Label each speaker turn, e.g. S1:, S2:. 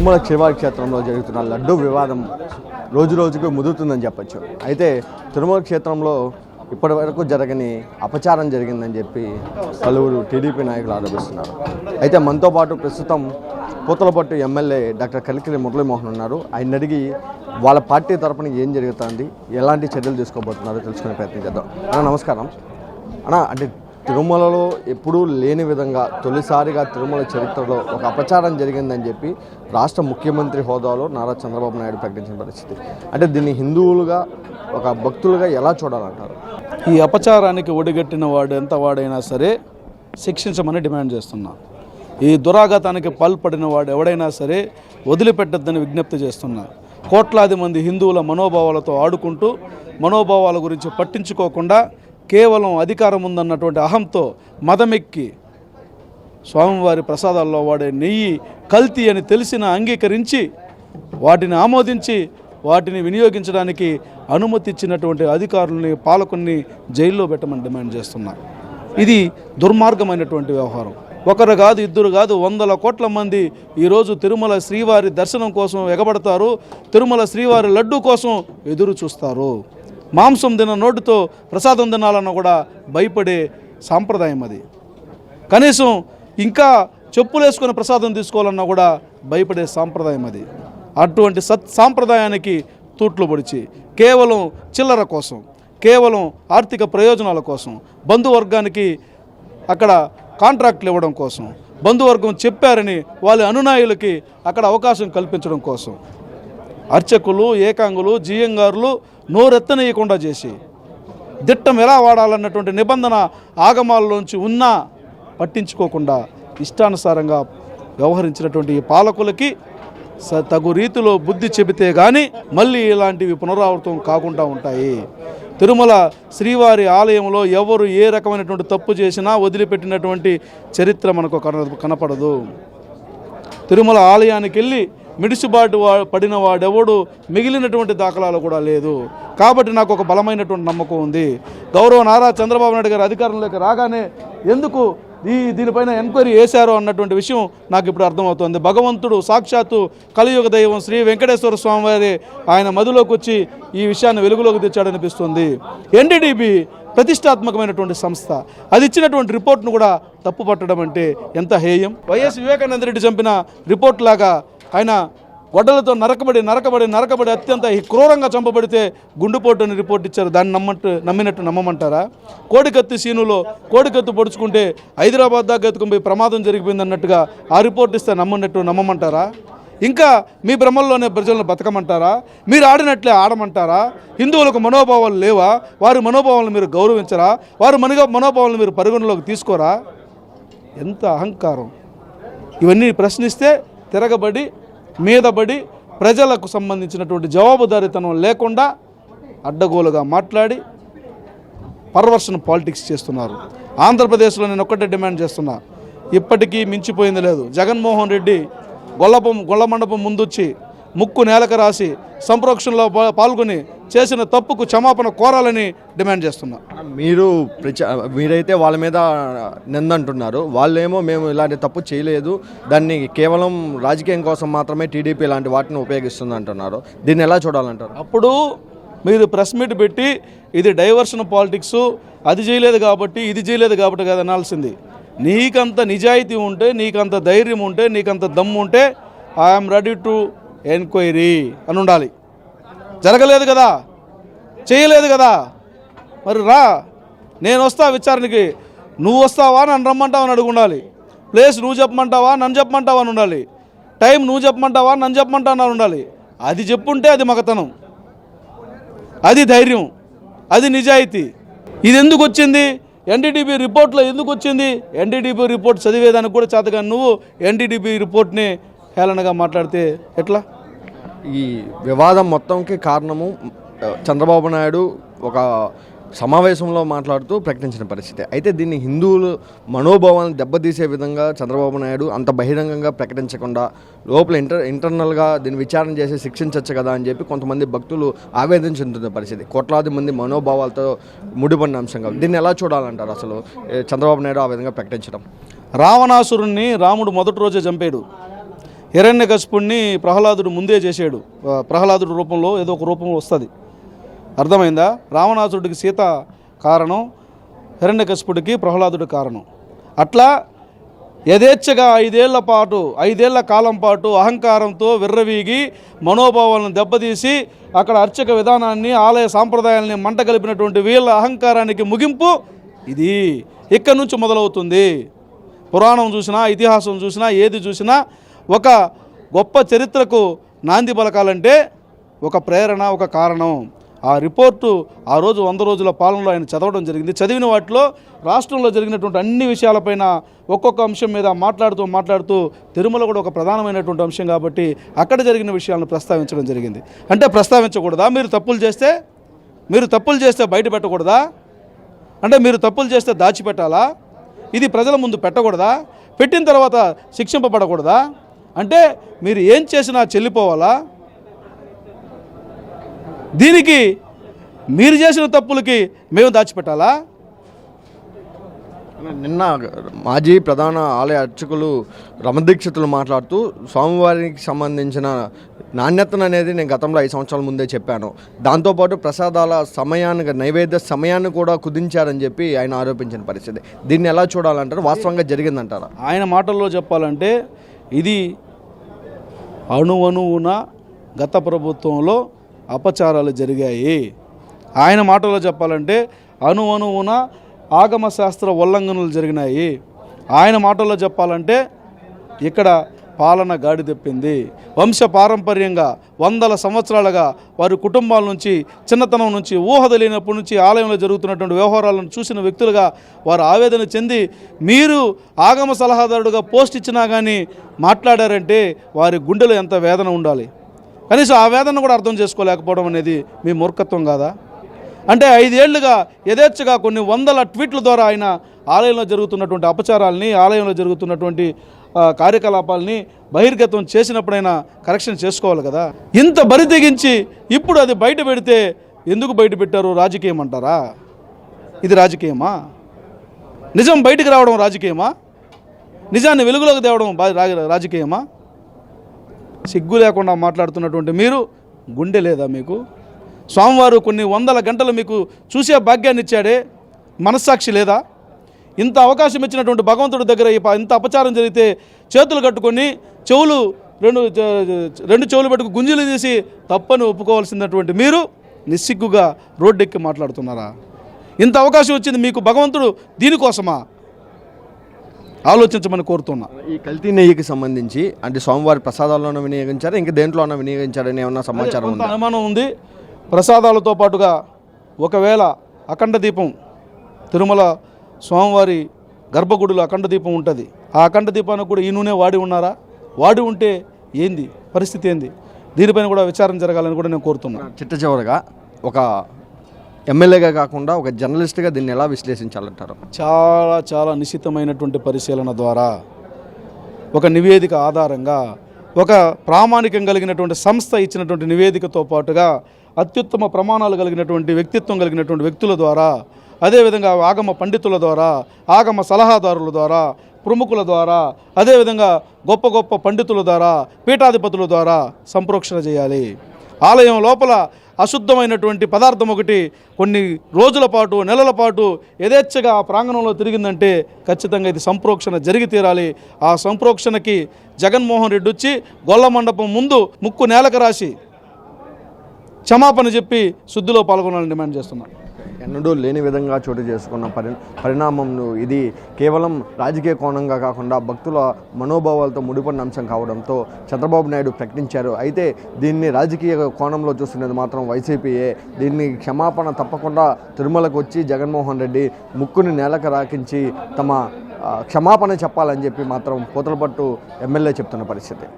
S1: తిరుమల శివారి క్షేత్రంలో జరుగుతున్న లడ్డు వివాదం రోజు రోజుకు ముదురుతుందని చెప్పచ్చు. అయితే తిరుమల క్షేత్రంలో ఇప్పటి వరకు జరగని అపచారం జరిగిందని చెప్పి పలువురు టీడీపీ నాయకులు ఆరోపిస్తున్నారు. అయితే మనతో పాటు ప్రస్తుతం పూతలపట్టు ఎమ్మెల్యే డాక్టర్ కలికిరి మురళీమోహన్ ఉన్నారు. ఆయన అడిగి వాళ్ళ పార్టీ తరపున ఏం జరుగుతుంది ఎలాంటి చర్యలు తీసుకోబోతున్నారో తెలుసుకునే ప్రయత్నం చేద్దాం. అన్న నమస్కారం. అన్న అంటే తిరుమలలో ఎప్పుడూ లేని విధంగా తొలిసారిగా తిరుమల చరిత్రలో ఒక అపచారం జరిగిందని చెప్పి రాష్ట్ర ముఖ్యమంత్రి హోదాలో నారా చంద్రబాబు నాయుడు ప్రకటించిన పరిస్థితి. అంటే దీన్ని హిందువులుగా ఒక భక్తులుగా ఎలా చూడాలంటారు?
S2: ఈ అపచారానికి ఒడిగట్టిన వాడు ఎంత వాడైనా సరే శిక్షించమని డిమాండ్ చేస్తున్నాను ఈ దురాఘాతానికి పాల్పడిన వాడు ఎవడైనా సరే వదిలిపెట్టద్దని విజ్ఞప్తి చేస్తున్నారు కోట్లాది మంది హిందువుల మనోభావాలతో ఆడుకుంటూ మనోభావాల గురించి పట్టించుకోకుండా కేవలం అధికారం ఉందన్నటువంటి అహంతో మదమెక్కి స్వామివారి ప్రసాదాల్లో వాడే నెయ్యి కల్తీ అని తెలిసిన అంగీకరించి వాటిని ఆమోదించి వాటిని వినియోగించడానికి అనుమతి ఇచ్చినటువంటి అధికారుల్ని పాలకుల్ని జైల్లో పెట్టమని డిమాండ్ చేస్తున్నారు ఇది దుర్మార్గమైనటువంటి వ్యవహారం. ఒకరు కాదు ఇద్దరు కాదు వందల కోట్ల మంది ఈరోజు తిరుమల శ్రీవారి దర్శనం కోసం ఎగబడతారు. తిరుమల శ్రీవారి లడ్డు కోసం ఎదురు చూస్తారు. మాంసం తిన నోటితో ప్రసాదం తినాలన్న కూడా భయపడే సాంప్రదాయం అది. కనీసం ఇంకా చెప్పులు వేసుకొని ప్రసాదం తీసుకోవాలన్నా కూడా భయపడే సాంప్రదాయం అది. అటువంటి సత్ సాంప్రదాయానికి తూట్లు పొడిచి కేవలం చిల్లర కోసం కేవలం ఆర్థిక ప్రయోజనాల కోసం బంధువర్గానికి అక్కడ కాంట్రాక్ట్లు ఇవ్వడం కోసం బంధువర్గం చెప్పారని వాళ్ళ అనునాయులకి అక్కడ అవకాశం కల్పించడం కోసం. అర్చకులు ఏకాంగులు జియంగారులు నోరెత్తనీయకుండా చేసి దిట్టం ఎలా వాడాలన్నటువంటి నిబంధన ఆగమాల్లోంచి ఉన్నా పట్టించుకోకుండా ఇష్టానుసారంగా వ్యవహరించినటువంటి ఈ పాలకులకి స- తగు రీతిలో బుద్ధి చెబితే కానీ మళ్ళీ ఇలాంటివి పునరావృతం కాకుండా ఉంటాయి. తిరుమల శ్రీవారి ఆలయంలో ఎవరు ఏ రకమైనటువంటి తప్పు చేసినా వదిలిపెట్టినటువంటి చరిత్ర మనకు కన కనపడదు. తిరుమల ఆలయానికి వెళ్ళి మిడిసిబాటు వా పడిన వాడెవడు మిగిలినటువంటి దాఖలాలు కూడా లేదు. కాబట్టి నాకు ఒక బలమైనటువంటి నమ్మకం ఉంది. గౌరవ నారా చంద్రబాబు నాయుడు గారు అధికారంలోకి రాగానే ఎందుకు ఈ దీనిపైన ఎంక్వైరీ వేశారు అన్నటువంటి విషయం నాకు ఇప్పుడు అర్థమవుతుంది. భగవంతుడు సాక్షాత్తు కలియుగ దైవం శ్రీ వెంకటేశ్వర స్వామి వారి ఆయన మధులోకి వచ్చి ఈ విషయాన్ని వెలుగులోకి తెచ్చాడనిపిస్తుంది. ఎన్డీడీబీ ప్రతిష్టాత్మకమైనటువంటి సంస్థ. అది ఇచ్చినటువంటి రిపోర్ట్ను కూడా తప్పు పట్టడం అంటే ఎంత హేయం? వైఎస్ వివేకానంద రెడ్డి చంపిన రిపోర్ట్ లాగా ఆయన గొడ్డలతో నరకబడి నరకబడి నరకబడి అత్యంత క్రూరంగా చంపబడితే గుండుపోటు అని రిపోర్ట్ ఇచ్చారు. దాన్ని నమ్మంటు నమ్మినట్టు నమ్మమంటారా? కోడికత్తి సీనులో కోడికత్తి పొడుచుకుంటే హైదరాబాద్ దాకా ఎత్తుకుని పోయి ప్రమాదం జరిగిపోయింది అన్నట్టుగా ఆ రిపోర్ట్ ఇస్తే నమ్మనట్టు నమ్మమంటారా? ఇంకా మీ భ్రమల్లోనే ప్రజలను బతకమంటారా? మీరు ఆడినట్లే ఆడమంటారా? హిందువులకు మనోభావాలు లేవా? వారి మనోభావాలను మీరు గౌరవించరా? వారి మనగా మనోభావాలను మీరు పరిగణలోకి తీసుకోరా? ఎంత అహంకారం. ఇవన్నీ ప్రశ్నిస్తే తిరగబడి మీదబడి ప్రజలకు సంబంధించినటువంటి జవాబుదారీతనం లేకుండా అడ్డగోలుగా మాట్లాడి పర్వర్షన్ పాలిటిక్స్ చేస్తున్నారు. ఆంధ్రప్రదేశ్లో నేను ఒక్కటే డిమాండ్ చేస్తున్నా. ఇప్పటికీ మించిపోయింది లేదు. జగన్మోహన్ రెడ్డి గొల్లపం గొల్ల మండపం ముందొచ్చి ముక్కు నేలకు రాసి సంప్రోక్షణలో పాల్గొని చేసిన తప్పుకు క్షమాపణ కోరాలని డిమాండ్ చేస్తున్నా.
S1: మీరు ప్రచ మీరైతే వాళ్ళ మీద నిందంటున్నారు వాళ్ళేమో మేము ఇలాంటి తప్పు చేయలేదు. దాన్ని కేవలం రాజకీయం కోసం మాత్రమే టీడీపీ ఇలాంటి వాటిని ఉపయోగిస్తుంది అంటున్నారు. దీన్ని ఎలా చూడాలంటారు?
S2: అప్పుడు మీరు ప్రెస్ మీట్ పెట్టి ఇది డైవర్షన్ పాలిటిక్స్ అది చేయలేదు కాబట్టి ఇది చేయలేదు కాబట్టి కదా అనాల్సింది. నీకంత నిజాయితీ ఉంటే నీకంత ధైర్యం ఉంటే నీకంత దమ్ము ఉంటే ఐఎమ్ రెడీ టు ఎంక్వైరీ అని ఉండాలి. జరగలేదు కదా? చేయలేదు కదా? మరి రా నేను వస్తా విచారణకి. నువ్వు వస్తావా? నన్ను రమ్మంటావా అని అడుగు ఉండాలి ప్లేస్ నువ్వు చెప్పమంటావా? నన్ను చెప్పమంటావా అని ఉండాలి. టైం నువ్వు చెప్పమంటావా? నన్ను చెప్పమంటావా అని ఉండాలి. అది చెప్పుంటే అది మగతనం. అది ధైర్యం. అది నిజాయితీ. ఇది ఎందుకు వచ్చింది? ఎన్డీడీబీ రిపోర్ట్లో ఎందుకు వచ్చింది? ఎన్డీడీబీ రిపోర్ట్ చదివేదానికి కూడా చేతగా నువ్వు ఎన్డీడీబీ రిపోర్ట్ని హేళనగా మాట్లాడితే ఎట్లా?
S1: ఈ వివాదం మొత్తంకి కారణము చంద్రబాబు నాయుడు ఒక సమావేశంలో మాట్లాడుతూ ప్రకటించిన పరిస్థితి. అయితే దీన్ని హిందువులు మనోభావాలను దెబ్బతీసే విధంగా చంద్రబాబు నాయుడు అంత బహిరంగంగా ప్రకటించకుండా లోపల ఇంటర్ ఇంటర్నల్గా దీన్ని విచారణ చేసి శిక్షించవచ్చు కదా అని చెప్పి కొంతమంది భక్తులు ఆవేదన చెందుతున్న పరిస్థితి. కోట్లాది మంది మనోభావాలతో ముడిపడిన అంశంగా దీన్ని ఎలా చూడాలంటారు అసలు? ఏ, చంద్రబాబు నాయుడు ఆ విధంగా ప్రకటించడం.
S2: రావణాసురుణ్ణి రాముడు మొదటి రోజే చంపాడు. హిరణ్యకశిపుణ్ణి ప్రహ్లాదుడు ముందే చేశాడు. ప్రహ్లాదుడు రూపంలో ఏదో ఒక రూపంలో వస్తుంది. అర్థమైందా? రావణాసుడికి సీత కారణం హిరణ్యకశిపుడికి ప్రహ్లాదుడు కారణం. అట్లా యథేచ్ఛగా ఐదేళ్ళ పాటు ఐదేళ్ళ కాలం పాటు అహంకారంతో విర్రవీగి మనోభావాలను దెబ్బతీసి అక్కడ అర్చక విధానాన్ని ఆలయ సాంప్రదాయాల్ని మంట కలిపినటువంటి వీళ్ళ అహంకారానికి ముగింపు ఇది. ఇక్కడి నుంచి మొదలవుతుంది. పురాణం చూసినా ఇతిహాసం చూసినా ఏది చూసినా ఒక గొప్ప చరిత్రకు నాంది పలకాలంటే ఒక ప్రేరణ ఒక కారణం. ఆ రిపోర్టు ఆ రోజు వంద రోజుల పాలనలో ఆయన చదవడం జరిగింది. చదివిన వాటిలో రాష్ట్రంలో జరిగినటువంటి అన్ని విషయాలపైన ఒక్కొక్క అంశం మీద మాట్లాడుతూ మాట్లాడుతూ తిరుమల కూడా ఒక ప్రధానమైనటువంటి అంశం కాబట్టి అక్కడ జరిగిన విషయాలను ప్రస్తావించడం జరిగింది. అంటే ప్రస్తావించకూడదా? మీరు తప్పులు చేస్తే? మీరు తప్పులు చేస్తే బయట పెట్టకూడదా? అంటే మీరు తప్పులు చేస్తే దాచిపెట్టాలా? ఇది ప్రజల ముందు పెట్టకూడదా? పెట్టిన తర్వాత శిక్షింపబడకూడదా? అంటే మీరు ఏం చేసినా చెల్లిపోవాలా? దీనికి మీరు చేసిన తప్పులకి మేము దాచిపెట్టాలా?
S1: నిన్న మాజీ ప్రధాన ఆలయ అర్చకులు రమదీక్షితులు మాట్లాడుతూ స్వామివారికి సంబంధించిన నాణ్యతను అనేది నేను గతంలో ఐదు సంవత్సరాల ముందే చెప్పాను. దాంతోపాటు ప్రసాదాల సమయాన్ని నైవేద్య సమయాన్ని కూడా కుదించారని చెప్పి ఆయన ఆరోపించిన పరిస్థితి. దీన్ని ఎలా చూడాలంటారు? వాస్తవంగా జరిగిందంటారా?
S2: ఆయన మాటల్లో చెప్పాలంటే ఇది అణువణువున గత ప్రభుత్వంలో అపచారాలు జరిగాయి. ఆయన మాటలో చెప్పాలంటే అణువణువున ఆగమశాస్త్ర ఉల్లంఘనలు జరిగినాయి. ఆయన మాటల్లో చెప్పాలంటే ఇక్కడ పాలన గాడి తెప్పింది. వంశ పారంపర్యంగా వందల సంవత్సరాలుగా వారి కుటుంబాల నుంచి చిన్నతనం నుంచి ఊహ తెలియనప్పటి నుంచి ఆలయంలో జరుగుతున్నటువంటి వ్యవహారాలను చూసిన వ్యక్తులుగా వారు ఆవేదన చెంది మీరు ఆగమ సలహాదారుడుగా పోస్ట్ ఇచ్చినా కానీ మాట్లాడారంటే వారి గుండెలో ఎంత వేదన ఉండాలి? కనీసం ఆ వేదన కూడా అర్థం చేసుకోలేకపోవడం అనేది మీ మూర్ఖత్వం కాదా? అంటే ఐదేళ్ళుగా యథేచ్ఛగా కొన్ని వందల ట్వీట్ల ద్వారా ఆయన ఆలయంలో జరుగుతున్నటువంటి అపచారాల్ని ఆలయంలో జరుగుతున్నటువంటి కార్యకలాపాలని బహిర్గతం చేసినప్పుడైనా కరెక్షన్ చేసుకోవాలి కదా. ఇంత బరి తెగించి ఇప్పుడు అది బయట పెడితే ఎందుకు బయట పెట్టారు? రాజకీయం అంటారా? ఇది రాజకీయమా? నిజం బయటికి రావడం రాజకీయమా? నిజాన్ని వెలుగులోకి తేవడం బా- రా- రాజకీయమా? సిగ్గు లేకుండా మాట్లాడుతున్నటువంటి మీరు గుండె లేదా మీకు? స్వామివారు కొన్ని వందల గంటలు మీకు చూసే భాగ్యాన్ని ఇచ్చాడే. మనస్సాక్షి లేదా? ఇంత అవకాశం ఇచ్చినటువంటి భగవంతుడి దగ్గర ఇంత అపచారం జరిగితే చేతులు కట్టుకొని చెవులు రెండు రెండు చెవులు పెట్టుకు గుంజులు తీసి తప్పని ఒప్పుకోవాల్సినటువంటి మీరు నిస్సిగ్గుగా రోడ్డెక్కి మాట్లాడుతున్నారా? ఇంత అవకాశం వచ్చింది మీకు భగవంతుడు దీనికోసమా? ఆలోచించమని కోరుతున్నా.
S1: ఈ కల్తీ నెయ్యికి సంబంధించి అంటే స్వామివారి ప్రసాదాల్లోనే వినియోగించారా? ఇంకా దేంట్లోనే వినియోగించారని ఏమన్నా సమాచారం
S2: అనుమానం ఉంది. ప్రసాదాలతో పాటుగా ఒకవేళ అఖండ దీపం తిరుమల స్వామివారి గర్భగుడిలో అఖండ దీపం ఉంటుంది. ఆ అఖండ దీపానికి కూడా ఈ నూనె వాడి ఉన్నారా? వాడి ఉంటే ఏంది? పరిస్థితి ఏంది? దీనిపైన కూడా విచారణ జరగాలని కూడా నేను కోరుతున్నా
S1: చిట్ట చివరగా ఒక ఎమ్మెల్యేగా కాకుండా ఒక జర్నలిస్ట్గా దీన్ని ఎలా విశ్లేషించాలంటారు?
S2: చాలా చాలా నిశ్చితమైనటువంటి పరిశీలన ద్వారా ఒక నివేదిక ఆధారంగా ఒక ప్రామాణికం కలిగినటువంటి సంస్థ ఇచ్చినటువంటి నివేదికతో పాటుగా అత్యుత్తమ ప్రమాణాలు కలిగినటువంటి వ్యక్తిత్వం కలిగినటువంటి వ్యక్తుల ద్వారా అదేవిధంగా ఆగమ పండితుల ద్వారా ఆగమ సలహాదారుల ద్వారా ప్రముఖుల ద్వారా అదేవిధంగా గొప్ప గొప్ప పండితుల ద్వారా పీఠాధిపతుల ద్వారా సంప్రోక్షణ చేయాలి. ఆలయం లోపల అశుద్ధమైనటువంటి పదార్థం ఒకటి కొన్ని రోజుల పాటు నెలల పాటు యథేచ్ఛగా ఆ ప్రాంగణంలో తిరిగిందంటే ఖచ్చితంగా ఇది సంప్రోక్షణ జరిగి తీరాలి. ఆ సంప్రోక్షణకి జగన్మోహన్ రెడ్డి వచ్చి గొల్ల మండపం ముందు ముక్కు నేలకు రాసి క్షమాపణ చెప్పి శుద్ధిలో పాల్గొనాలని డిమాండ్ చేస్తున్నాను
S1: ఎన్నడూ లేని విధంగా చోటు చేసుకున్న పరి పరిణామం ఇది కేవలం రాజకీయ కోణంగా కాకుండా భక్తుల మనోభావాలతో ముడిపడిన అంశం కావడంతో చంద్రబాబు నాయుడు ప్రకటించారు. అయితే దీన్ని రాజకీయ కోణంలో చూస్తున్నది మాత్రం వైసీపీయే. దీన్ని క్షమాపణ తప్పకుండా తిరుమలకు వచ్చి జగన్మోహన్ రెడ్డి ముక్కుని నేలకు రాకించి తమ క్షమాపణ చెప్పాలని చెప్పి మాత్రం పూతలపట్టు ఎమ్మెల్యే చెప్తున్న పరిస్థితి.